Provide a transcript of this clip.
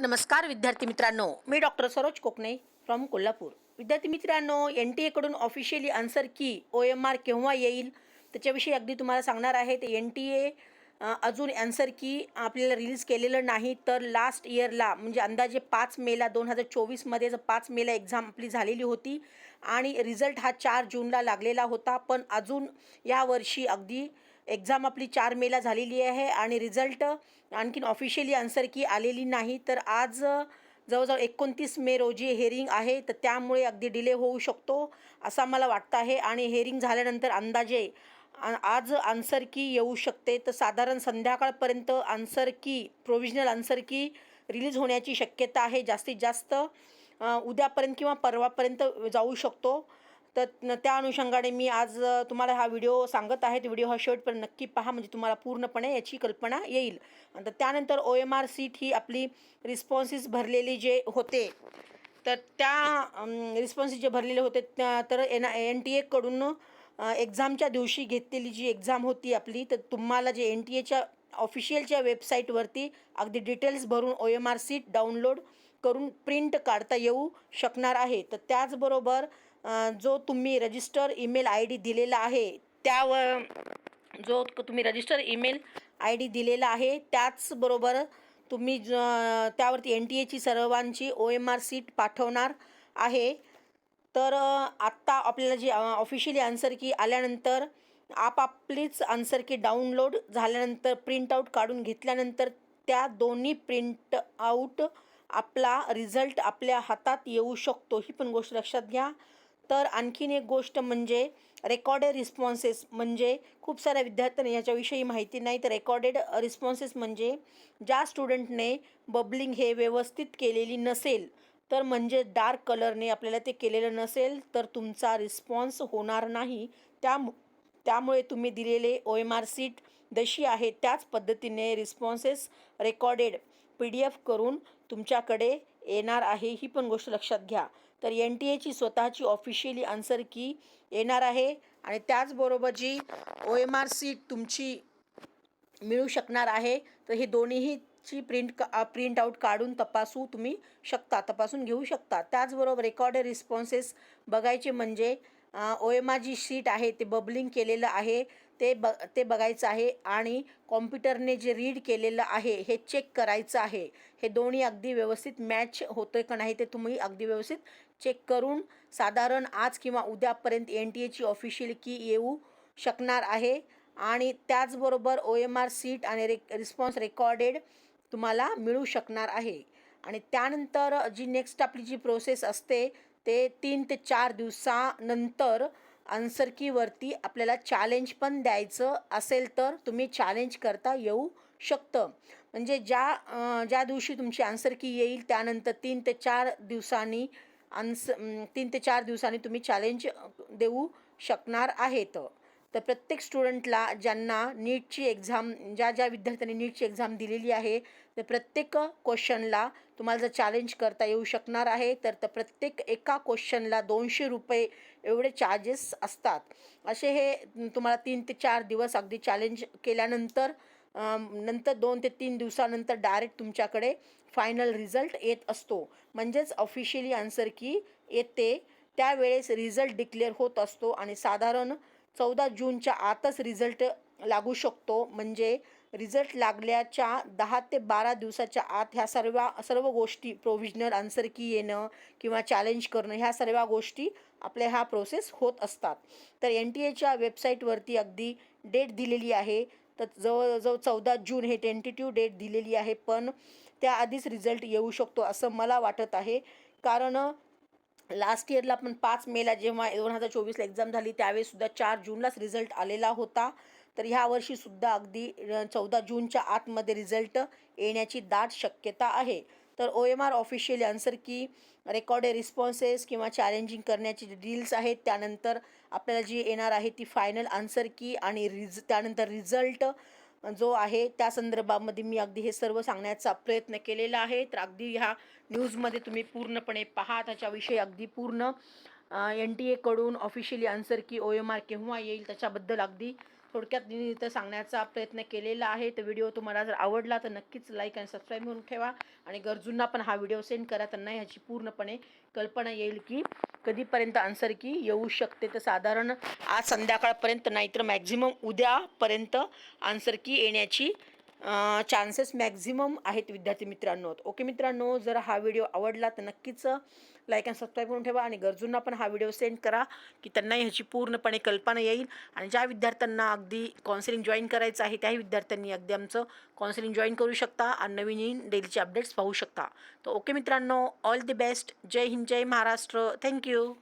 नमस्कार विद्यार्थी मित्रांनो. मी डॉक्टर सरोज कोकणे फ्रॉम कोल्हापूर. विद्यार्थी मित्रांनो N T एकडून officially answer key O M R केव्हा येईल त्याच्याविषयी अगदी तुम्हाला सांगणार आहे. ते एन टी ए अजून आन्सर की आपल्याला रिलीज केलेलं नाही तर लास्ट इयरला म्हणजे अंदाजे पाच मेला दोन हजार चोवीसमध्ये जर पाच मेला एक्झाम आपली झालेली होती आणि रिझल्ट हा चार जूनला लागलेला होता पण अजून यावर्षी अगदी एक्झाम आपली चार मेला झालेली आहे आणि रिझल्ट आणखीन ऑफिशियली आन्सर की आलेली नाही. तर आज जवळजवळ एकोणतीस मे रोजी हेअरिंग आहे. तर त्यामुळे अगदी डिले होऊ शकतो असं मला वाटतं आहे. आणि हेअरिंग झाल्यानंतर अंदाजे आज आन्सर की येऊ शकते. तर साधारण संध्याकाळपर्यंत आन्सर की प्रोव्हिजनल आन्सर की रिलीज होण्याची शक्यता आहे. जास्तीत जास्त उद्यापर्यंत किंवा परवापर्यंत जाऊ शकतो. तर त्या अनुषंगाने मी आज तुम्हाला हा व्हिडिओ सांगत आहे. व्हिडिओ हा शेवटपर्यंत नक्की पहा. म्हणजे तुम्हाला पूर्णपणे याची कल्पना येईल. आणि त्यानंतर ओ एम आर सीट ही आपली रिस्पॉन्सेस भरलेली जे होते तर त्या रिस्पॉन्सेस जे भरलेले होते त्या तर एन एन टी एकडून एक्झामच्या दिवशी घेतलेली जी एक्झाम होती आपली तर तुम्हाला जे एन टी एच्या ऑफिशियलच्या वेबसाईटवरती अगदी डिटेल्स भरून O M R sheet download करून प्रिंट काढता येऊ शकणार आहे. तर त्याचबरोबर जो तुम्ही रजिस्टर ईमेल आय डी दिलेला आहे त्यावर जो तुम्ही रजिस्टर ईमेल आय डी दिलेला आहे त्याचबरोबर तुम्ही ज त्यावरती एन टी एची सर्वांची ओ एम आर सीट पाठवणार आहे. तर आत्ता आपल्याला जी ऑफिशियली आन्सर की आल्यानंतर आपापलीच आन्सर की डाउनलोड झाल्यानंतर प्रिंट आऊट काढून घेतल्यानंतर त्या दोन्ही प्रिंट आऊट आपला रिझल्ट आपल्या हातात येऊ शकतो. ही पण गोष्ट लक्षात घ्या. तर आणखीन एक गोष्ट म्हणजे रेकॉर्डेड रिस्पॉन्सेस म्हणजे खूप साऱ्या विद्यार्थ्यांनी याच्याविषयी माहिती नाही तर रेकॉर्डेड रिस्पॉन्सेस म्हणजे ज्या स्टुडंटने बबलिंग हे व्यवस्थित केलेली नसेल तर म्हणजे डार्क कलरने आपल्याला ते केलेलं नसेल तर तुमचा रिस्पॉन्स होणार नाही. त्या त्यामुळे तुम्ही दिलेले ओ एम आर सीट जशी आहे त्याच पद्धतीने responses recorded P D F करून तुमच्याकडे येणार आहे ही पण गोष्ट लक्षात घ्या. तर एन टी एची स्वतःची ऑफिशियली आन्सर की येणार आहे आणि त्याचबरोबर जी ओ एम आर सीट तुमची मिळू शकणार आहे तर हे दोन्हीची प्रिंट का प्रिंट आऊट काढून तपासू तुम्ही शकता तपासून घेऊ शकता. त्याचबरोबर रेकॉर्डेड रिस्पॉन्सेस बघायचे म्हणजे ओ एम आर जी शीट आहे ते बबलिंग केलेलं आहे ते ब ते बघायचं आहे आणि कॉम्प्युटरने जे रीड केलेलं आहे हे चेक करायचं आहे. हे दोन्ही अगदी व्यवस्थित मॅच होतं आहे का नाही ते तुम्ही अगदी व्यवस्थित चेक करून साधारण आज किंवा उद्यापर्यंत एन टी एची ऑफिशियल की येऊ शकणार आहे आणि त्याचबरोबर ओ एम आर सीट आणि रे रिस्पॉन्स रेकॉर्डेड तुम्हाला मिळू शकणार आहे. आणि त्यानंतर जी नेक्स्ट आपली जी प्रोसेस असते ते तीन ते चार दिवसानंतर आन्सर कीवरती आपल्याला चॅलेंज पण द्यायचं असेल तर तुम्ही चॅलेंज करता येऊ शकतं. म्हणजे ज्या ज्या दिवशी तुमची आन्सर की येईल त्यानंतर तीन ते चार दिवसांनी आन्स तीन ते चार दिवसांनी तुम्ही चॅलेंज देऊ शकणार आहेत. तर प्रत्येक स्टुडंटला ज्यांना नीटची एक्झाम ज्या ज्या विद्यार्थ्यांनी नीटची एक्झाम दिलेली आहे तर प्रत्येक क्वेश्चनला तुम्हाला जर चॅलेंज करता येऊ शकणार आहे तर तर प्रत्येक एका क्वेश्चनला दोनशे रुपये एवढे चार्जेस असतात. असे हे तुम्हाला तीन ते चार दिवस अगदी चॅलेंज केल्यानंतर नंतर दोन ते तीन दिवसानंतर डायरेक्ट तुमच्याकडे फायनल रिझल्ट येत असतो. म्हणजेच ऑफिशियली आन्सर की येते. त्यावेळेस रिझल्ट डिक्लेअर होत असतो आणि साधारण चौदा जूनच्या आतच रिझल्ट लागू शकतो. म्हणजे रिझल्ट लागल्याच्या दहा ते बारा दिवसाच्या आत ह्या सर्व सर्व गोष्टी प्रोव्हिजनल आन्सर की येणं किंवा चॅलेंज करणं ह्या सर्व गोष्टी आपल्या ह्या प्रोसेस होत असतात. तर एन टी एच्या वेबसाईटवरती अगदी डेट दिलेली आहे. तर जवळजवळ चौदा जून हे टेंटेटिव्ह डेट दिलेली आहे. पण त्याआधीच रिझल्ट येऊ शकतो असं मला वाटत आहे. कारण लास्ट इयरला पण पाच मेला जेव्हा दोन हजार चोवीसला एक्झाम झाली त्यावेळेसुद्धा चार जूनलाच रिझल्ट आलेला होता. तर ह्यावर्षीसुद्धा अगदी चौदा जूनच्या आतमध्ये रिझल्ट येण्याची दाट शक्यता आहे. तर O M R official answer key record responses किंवा चॅलेंजिंग करण्याची जी डील्स आहेत त्यानंतर आपल्याला जी येणार आहे ती फायनल आन्सर की आणि रिज त्यानंतर रिझल्ट जो आहे त्या संदर्भामध्ये मी अगदी हे सर्व सांगण्याचा प्रयत्न केलेला आहे. तर अगदी ह्या न्यूजमध्ये तुम्ही पूर्णपणे पहा त्याच्याविषयी अगदी पूर्ण N T एकडून officially answer key O M R केव्हा येईल त्याच्याबद्दल अगदी थोडक्यात मी इथं सांगण्याचा प्रयत्न केलेला आहे. तर व्हिडिओ तुम्हाला जर आवडला तर नक्कीच लाईक आणि सबस्क्राईब करून ठेवा. आणि गरजूंना पण हा व्हिडिओ सेंड करा त्यांना ह्याची पूर्णपणे कल्पना येईल की कधीपर्यंत आन्सर की येऊ शकते. तर साधारण आज संध्याकाळपर्यंत नाहीतर मॅक्झिमम उद्यापर्यंत आन्सर की येण्याची चान्सेस मॅक्झिमम आहेत विद्यार्थी मित्रांनो. ओके मित्रांनो जर हा व्हिडिओ आवडला तर नक्कीच लाईक अँड सबस्क्राईब करून ठेवा आणि गरजूंना पण हा व्हिडिओ सेंड करा की त्यांना ह्याची पूर्णपणे कल्पना येईल. आणि ज्या विद्यार्थ्यांना अगदी काउन्सिलिंग जॉईन करायचं आहे त्याही विद्यार्थ्यांनी अगदी आमचं काउन्सिलिंग जॉईन करू शकता आणि नवीन नवीन डेलीचे अपडेट्स पाहू शकता. तर ओके मित्रांनो ऑल दी बेस्ट जय हिंद जय महाराष्ट्र. Thank you